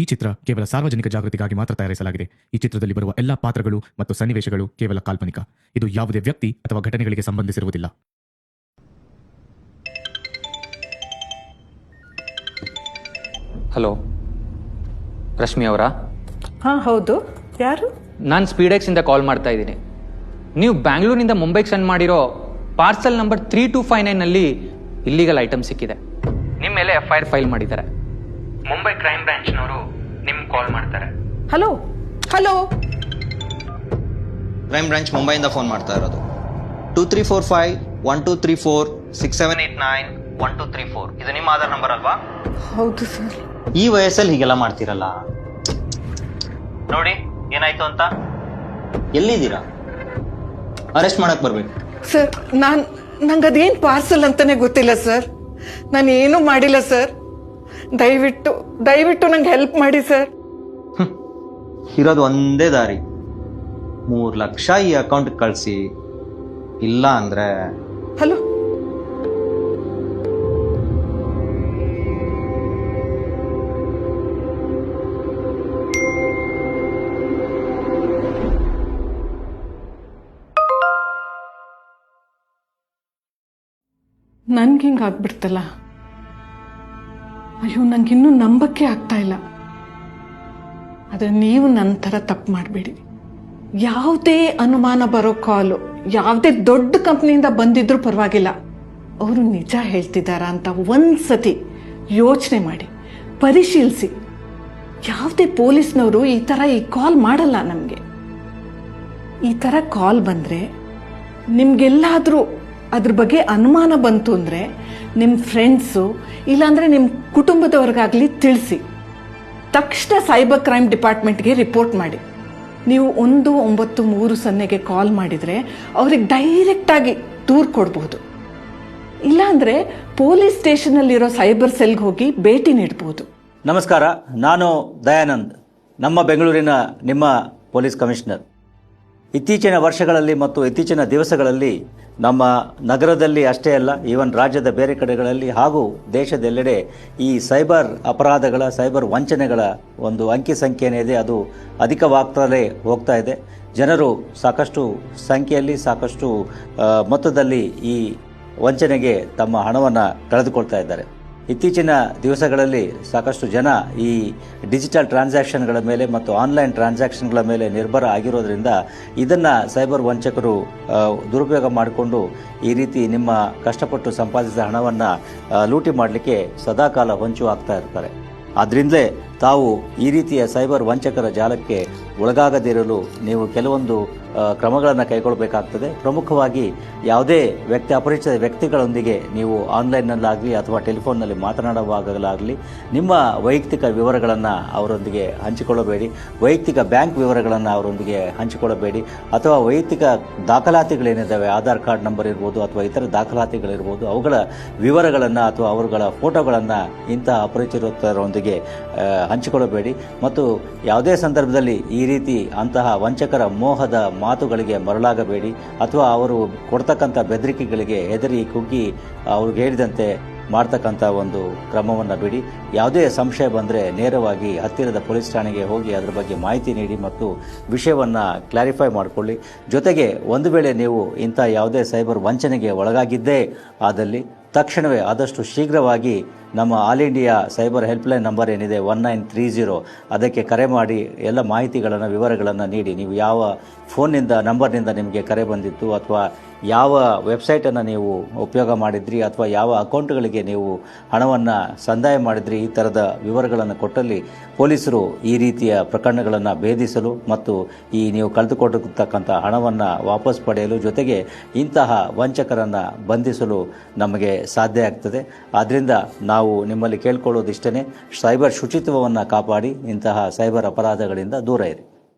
ಈ ಚಿತ್ರ ಕೇವಲ ಸಾರ್ವಜನಿಕ ಜಾಗೃತಿಗಾಗಿ ಮಾತ್ರ ತಯಾರಿಸಲಾಗಿದೆ. ಈ ಚಿತ್ರದಲ್ಲಿ ಬರುವ ಎಲ್ಲಾ ಪಾತ್ರಗಳು ಮತ್ತು ಸನ್ನಿವೇಶಗಳು ಕೇವಲ ಕಾಲ್ಪನಿಕ. ಇದು ಯಾವುದೇ ವ್ಯಕ್ತಿ ಅಥವಾ ಘಟನೆಗಳಿಗೆ ಸಂಬಂಧಿಸಿರುವುದಿಲ್ಲ. ಹಲೋ ರಶ್ಮಿ ಅವರಾ? ಹಾ ಹೌದು. ಯಾರು? ನಾನು ಸ್ಪೀಡೆಕ್ಸಿಂದ ಕಾಲ್ ಮಾಡ್ತಾ ಇದ್ದೀನಿ. ನೀವು ಬ್ಯಾಂಗ್ಳೂರಿನಿಂದ ಮುಂಬೈಗೆ ಸೆಂಡ್ ಮಾಡಿರೋ parcel number three two five nine ಅಲ್ಲಿ ಇಲ್ಲಿಗಲ್ ಐಟಮ್ ಸಿಕ್ಕಿದೆ. ನಿಮ್ಮ ಮೇಲೆ ಎಫ್ ಐ ಆರ್ ಫೈಲ್ ಮಾಡಿದ್ದಾರೆ. ಮುಂಬೈ ಕ್ರೈಮ್ ಬ್ರಾಂಚ್ನವರು ಕಾಲ್ ಮಾಡ್ತಾರೆ. ಹಲೋ ಹಲೋ ಕ್ರೈಮ್ ಬ್ರಾಂಚ್ ಮುಂಬೈಯಿಂದ ಫೋನ್ ಮಾಡ್ತಾ ಇರೋದು. Two three four five one two three four six seven eight nine one two three four ಇದು ನಿಮ್ಮ ಆಧಾರ್ ನಂಬರ್ ಅಲ್ವಾ? ಹೌದು ಸರ್. ಈ ವಯಸ್ಸಲ್ಲಿ ಹೀಗೆಲ್ಲ ಮಾಡ್ತಿರಲ್ಲ? ನೋಡಿ ಏನಾಯ್ತು ಅಂತ? ಎಲ್ಲಿದ್ದೀರಾ? ಅರೆಸ್ಟ್ ಮಾಡಕ್ ಬರ್ಬೇಕು. ಸರ್ ನಾನು ನಂಗೆ ಅದೇನು ಪಾರ್ಸಲ್ ಅಂತಾನೆ ಗೊತ್ತಿಲ್ಲ ಸರ್. ನಾನು ಏನೂ ಮಾಡಿಲ್ಲ ಸರ್. ದಯವಿಟ್ಟು ದಯವಿಟ್ಟು ನಂಗೆ ಹೆಲ್ಪ್ ಮಾಡಿ ಸರ್. ಇರೋದು ಒಂದೇ ದಾರಿ. ಮೂರು ಲಕ್ಷ ಈ ಅಕೌಂಟ್ ಕಳಿಸಿ. ಇಲ್ಲ ಅಂದ್ರೆ ಹಲೋ? ನನ್ಗೆ ಹಿಂಗಾಗ್ಬಿಡ್ತಲ್ಲ ಅಯ್ಯೋ ನಂಗಿನ್ನೂ ನಂಬಕ್ಕೆ ಆಗ್ತಾ ಇಲ್ಲ. ಆದರೆ ನೀವು ನನ್ನ ಥರ ತಪ್ಪು ಮಾಡಬೇಡಿ. ಯಾವುದೇ ಅನುಮಾನ ಬರೋ ಕಾಲು, ಯಾವುದೇ ದೊಡ್ಡ ಕಂಪ್ನಿಯಿಂದ ಬಂದಿದ್ರೂ ಪರವಾಗಿಲ್ಲ. ಅವರು ನಿಜ ಹೇಳ್ತಿದ್ದಾರಾ ಅಂತ ಒಂದು ಸತಿ ಯೋಚನೆ ಮಾಡಿ, ಪರಿಶೀಲಿಸಿ. ಯಾವುದೇ ಪೊಲೀಸ್ನವರು ಈ ಥರ ಈ ಕಾಲ್ ಮಾಡಲ್ಲ ನಮಗೆ. ಈ ಥರ ಕಾಲ್ ಬಂದರೆ ನಿಮಗೆಲ್ಲಾದರೂ ಅದ್ರ ಬಗ್ಗೆ ಅನುಮಾನ ಬಂತು ಅಂದರೆ ನಿಮ್ಮ ಫ್ರೆಂಡ್ಸು ಇಲ್ಲಾಂದರೆ ನಿಮ್ಮ ಕುಟುಂಬದವ್ರಿಗಾಗಲಿ ತಿಳಿಸಿ. ತಕ್ಷಣ ಸೈಬರ್ ಕ್ರೈಮ್ ಡಿಪಾರ್ಟ್ಮೆಂಟ್ಗೆ ರಿಪೋರ್ಟ್ ಮಾಡಿ. ನೀವು ಒಂದು, ಒಂಬತ್ತು, ಮೂರು ಸೊನ್ನೆಗೆ ಕಾಲ್ ಮಾಡಿದರೆ ಅವ್ರಿಗೆ ಡೈರೆಕ್ಟಾಗಿ ದೂರು ಕೊಡ್ಬೋದು. ಇಲ್ಲಾಂದರೆ ಪೊಲೀಸ್ ಸ್ಟೇಷನಲ್ಲಿರೋ ಸೈಬರ್ ಸೆಲ್ಗೆ ಹೋಗಿ ಭೇಟಿ ನೀಡಬಹುದು ನಮಸ್ಕಾರ, ನಾನು ದಯಾನಂದ್, ನಮ್ಮ ಬೆಂಗಳೂರಿನ ನಿಮ್ಮ ಪೊಲೀಸ್ ಕಮಿಷನರ್. ಇತ್ತೀಚಿನ ವರ್ಷಗಳಲ್ಲಿ ಮತ್ತು ಇತ್ತೀಚಿನ ದಿವಸಗಳಲ್ಲಿ ನಮ್ಮ ನಗರದಲ್ಲಿ ಅಷ್ಟೇ ಅಲ್ಲ, ಈವನ್ ರಾಜ್ಯದ ಬೇರೆ ಕಡೆಗಳಲ್ಲಿ ಹಾಗೂ ದೇಶದೆಲ್ಲೆಡೆ ಈ ಸೈಬರ್ ಅಪರಾಧಗಳ, ಸೈಬರ್ ವಂಚನೆಗಳ ಒಂದು ಅಂಕಿ ಸಂಖ್ಯೆ ಏನಿದೆ ಅದು ಅಧಿಕವಾಗ್ತಲೇ ಹೋಗ್ತಾ ಇದೆ. ಜನರು ಸಾಕಷ್ಟು ಸಂಖ್ಯೆಯಲ್ಲಿ, ಸಾಕಷ್ಟು ಮೊತ್ತದಲ್ಲಿ ಈ ವಂಚನೆಗೆ ತಮ್ಮ ಹಣವನ್ನು ಕಳೆದುಕೊಳ್ತಾ ಇದ್ದಾರೆ. ಇತ್ತೀಚಿನ ದಿವಸಗಳಲ್ಲಿ ಸಾಕಷ್ಟು ಜನ ಈ ಡಿಜಿಟಲ್ ಟ್ರಾನ್ಸಾಕ್ಷನ್ಗಳ ಮೇಲೆ ಮತ್ತು ಆನ್ಲೈನ್ ಟ್ರಾನ್ಸಾಕ್ಷನ್ಗಳ ಮೇಲೆ ನಿರ್ಭರ ಆಗಿರೋದ್ರಿಂದ ಇದನ್ನು ಸೈಬರ್ ವಂಚಕರು ದುರುಪಯೋಗ ಮಾಡಿಕೊಂಡು ಈ ರೀತಿ ನಿಮ್ಮ ಕಷ್ಟಪಟ್ಟು ಸಂಪಾದಿಸಿದ ಹಣವನ್ನು ಲೂಟಿ ಮಾಡಲಿಕ್ಕೆ ಸದಾಕಾಲ ಹೊಂಚು ಆಗ್ತಾ ಇರ್ತಾರೆ. ಆದ್ರಿಂದಲೇ ತಾವು ಈ ರೀತಿಯ ಸೈಬರ್ ವಂಚಕರ ಜಾಲಕ್ಕೆ ಒಳಗಾಗದಿರಲು ನೀವು ಕೆಲವೊಂದು ಕ್ರಮಗಳನ್ನು ಕೈಗೊಳ್ಳಬೇಕಾಗ್ತದೆ. ಪ್ರಮುಖವಾಗಿ ಯಾವುದೇ ವ್ಯಕ್ತಿ, ಅಪರಿಚಿತ ವ್ಯಕ್ತಿಗಳೊಂದಿಗೆ ನೀವು ಆನ್ಲೈನ್ನಲ್ಲಾಗಲಿ ಅಥವಾ ಟೆಲಿಫೋನ್ನಲ್ಲಿ ಮಾತನಾಡುವಾಗಲಾಗಲಿ ನಿಮ್ಮ ವೈಯಕ್ತಿಕ ವಿವರಗಳನ್ನು ಅವರೊಂದಿಗೆ ಹಂಚಿಕೊಳ್ಳಬೇಡಿ. ವೈಯಕ್ತಿಕ ಬ್ಯಾಂಕ್ ವಿವರಗಳನ್ನು ಅವರೊಂದಿಗೆ ಹಂಚಿಕೊಳ್ಳಬೇಡಿ. ಅಥವಾ ವೈಯಕ್ತಿಕ ದಾಖಲಾತಿಗಳೇನಿದ್ದಾವೆ, ಆಧಾರ್ ಕಾರ್ಡ್ ನಂಬರ್ ಇರ್ಬೋದು ಅಥವಾ ಇತರ ದಾಖಲಾತಿಗಳಿರ್ಬೋದು, ಅವುಗಳ ವಿವರಗಳನ್ನು ಅಥವಾ ಅವರುಗಳ ಫೋಟೋಗಳನ್ನು ಇಂತಹ ಅಪರಿಚಿತರೊಂದಿಗೆ ಹಂಚಿಕೊಳ್ಳಬೇಡಿ. ಮತ್ತು ಯಾವುದೇ ಸಂದರ್ಭದಲ್ಲಿ ಈ ರೀತಿ ಅಂತಹ ವಂಚಕರ ಮೋಹದ ಮಾತುಗಳಿಗೆ ಮರಳಾಗಬೇಡಿ. ಅಥವಾ ಅವರು ಕೊಡ್ತಕ್ಕಂಥ ಬೆದರಿಕೆಗಳಿಗೆ ಹೆದರಿ ಕುಗ್ಗಿ ಅವ್ರಿಗೆ ಹೇಳಿದಂತೆ ಮಾಡ್ತಕ್ಕಂಥ ಒಂದು ಕ್ರಮವನ್ನು ಬಿಡಿ. ಯಾವುದೇ ಸಂಶಯ ಬಂದರೆ ನೇರವಾಗಿ ಹತ್ತಿರದ ಪೊಲೀಸ್ ಠಾಣೆಗೆ ಹೋಗಿ ಅದರ ಬಗ್ಗೆ ಮಾಹಿತಿ ನೀಡಿ ಮತ್ತು ವಿಷಯವನ್ನು ಕ್ಲಾರಿಫೈ ಮಾಡಿಕೊಳ್ಳಿ. ಜೊತೆಗೆ ಒಂದು ವೇಳೆ ನೀವು ಇಂಥ ಯಾವುದೇ ಸೈಬರ್ ವಂಚನೆಗೆ ಒಳಗಾಗಿದ್ದೇ ಆದಲ್ಲಿ ತಕ್ಷಣವೇ ಆದಷ್ಟು ಶೀಘ್ರವಾಗಿ ನಮ್ಮ all India cyber helpline number ಏನಿದೆ ಒನ್ ನೈನ್ ತ್ರೀ ಜೀರೋ ಅದಕ್ಕೆ ಕರೆ ಮಾಡಿ ಎಲ್ಲ ಮಾಹಿತಿಗಳನ್ನು, ವಿವರಗಳನ್ನು ನೀಡಿ. ನೀವು ಯಾವ ಫೋನ್ನಿಂದ ನಂಬರ್ನಿಂದ ನಿಮಗೆ ಕರೆ ಬಂದಿತ್ತು, ಅಥವಾ ಯಾವ ವೆಬ್ಸೈಟನ್ನು ನೀವು ಉಪಯೋಗ ಮಾಡಿದ್ರಿ, ಅಥವಾ ಯಾವ ಅಕೌಂಟ್ಗಳಿಗೆ ನೀವು ಹಣವನ್ನು ಸಂದಾಯ ಮಾಡಿದ್ರಿ, ಈ ಥರದ ವಿವರಗಳನ್ನು ಕೊಟ್ಟಲ್ಲಿ ಪೊಲೀಸರು ಈ ರೀತಿಯ ಪ್ರಕರಣಗಳನ್ನು ಭೇದಿಸಲು ಮತ್ತು ಈ ನೀವು ಕಳೆದುಕೊಂಡಿರ್ತಕ್ಕಂಥ ಹಣವನ್ನು ವಾಪಸ್ ಪಡೆಯಲು ಜೊತೆಗೆ ಇಂತಹ ವಂಚಕರನ್ನು ಬಂಧಿಸಲು ನಮಗೆ ಸಾಧ್ಯ ಆಗ್ತದೆ. ಆದ್ದರಿಂದ ನಾವು ನಿಮ್ಮಲ್ಲಿ ಕೇಳ್ಕೊಳ್ಳೋದಿಷ್ಟೇ ಸೈಬರ್ ಶುಚಿತ್ವವನ್ನು ಕಾಪಾಡಿ ಇಂತಹ ಸೈಬರ್ ಅಪರಾಧಗಳಿಂದ ದೂರ ಇರಿ.